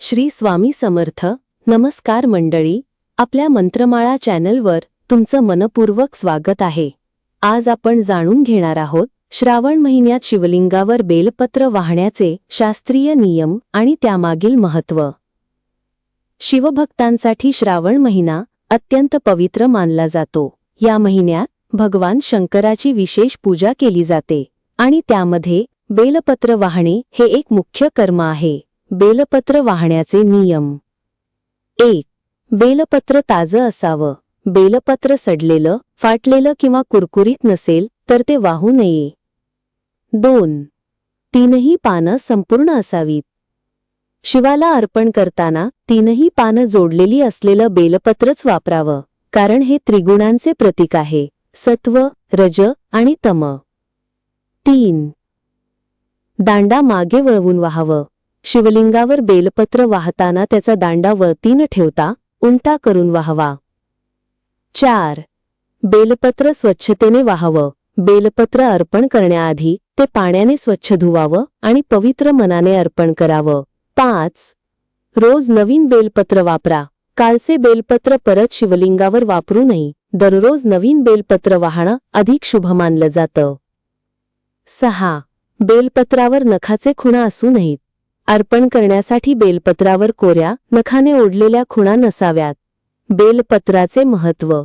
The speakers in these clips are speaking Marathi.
श्री स्वामी समर्थ. नमस्कार मंडळी. आपल्या मंत्रमाळा चॅनलवर तुमचं मनपूर्वक स्वागत आहे. आज आपण जाणून घेणार आहोत श्रावण महिन्यात शिवलिंगावर बेलपत्र वाहण्याचे शास्त्रीय नियम आणि त्यामागील महत्त्व. शिवभक्तांसाठी श्रावण महिना अत्यंत पवित्र मानला जातो. या महिन्यात भगवान शंकराची विशेष पूजा केली जाते आणि त्यामध्ये बेलपत्र वाहणे हे एक मुख्य कर्म आहे. बेलपत्र वाहण्याचे नियम. एक बेलपत्र ताजं असावं. बेलपत्र सडलेलं फाटलेलं किंवा कुरकुरीत नसेल तर ते वाहू नये. दोन तीनही पानं संपूर्ण असावीत. शिवाला अर्पण करताना तीनही पानं जोडलेली असलेलं बेलपत्रच वापरावं कारण हे त्रिगुणांचे प्रतीक आहे सत्व रज आणि तम. तीन दांडा मागे वळवून वाहावं. शिवलिंगावर बेलपत्र वाहताना त्याचा दांडा वळती न ठेवता उलटा करून वाहवा. चार. बेलपत्र स्वच्छतेने वाहावं. बेलपत्र अर्पण करण्याआधी ते पाण्याने स्वच्छ धुवावं आणि पवित्र मनाने अर्पण करावं. पाच. रोज नवीन बेलपत्र वापरा. कालचे बेलपत्र परत शिवलिंगावर वापरू नये. दररोज नवीन बेलपत्र वाहणं अधिक शुभ मानलं जातं. सहा. बेलपत्रावर नखाचे खुणा असू नयेत. अर्पण करण्यासाठी बेलपत्रावर कोऱ्या नखाने ओढलेल्या खुणा नसाव्यात. बेलपत्राचे महत्त्व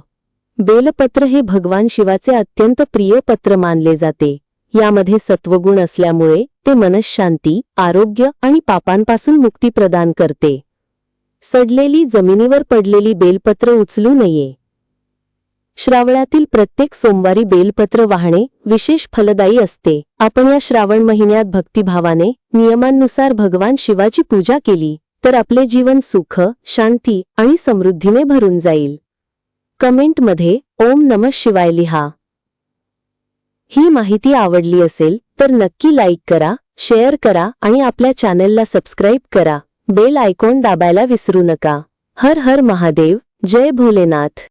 बेलपत्र हे भगवान शिवाचे अत्यंत प्रिय पत्र मानले जाते. यामध्ये सत्वगुण असल्यामुळे ते मनशांती आरोग्य आणि पापांपासून मुक्ती प्रदान करते. सडलेली जमिनीवर पडलेली बेलपत्र उचलू नये. श्रावणातील प्रत्येक सोमवारी बेलपत्र वाहणे विशेष फलदायी असते. आपण या श्रावण महिन्यात भक्तिभावाने नियमांनुसार भगवान शिवाची पूजा केली तर आपले जीवन सुख शांती आणि समृद्धीने भरून जाईल. कमेंटमध्ये ओम नम शिवाय लिहा. ही माहिती आवडली असेल तर नक्की लाईक करा शेअर करा आणि आपल्या चॅनलला सबस्क्राईब करा. बेल आयकॉन दाबायला विसरू नका. हर हर महादेव जय भोलेनाथ.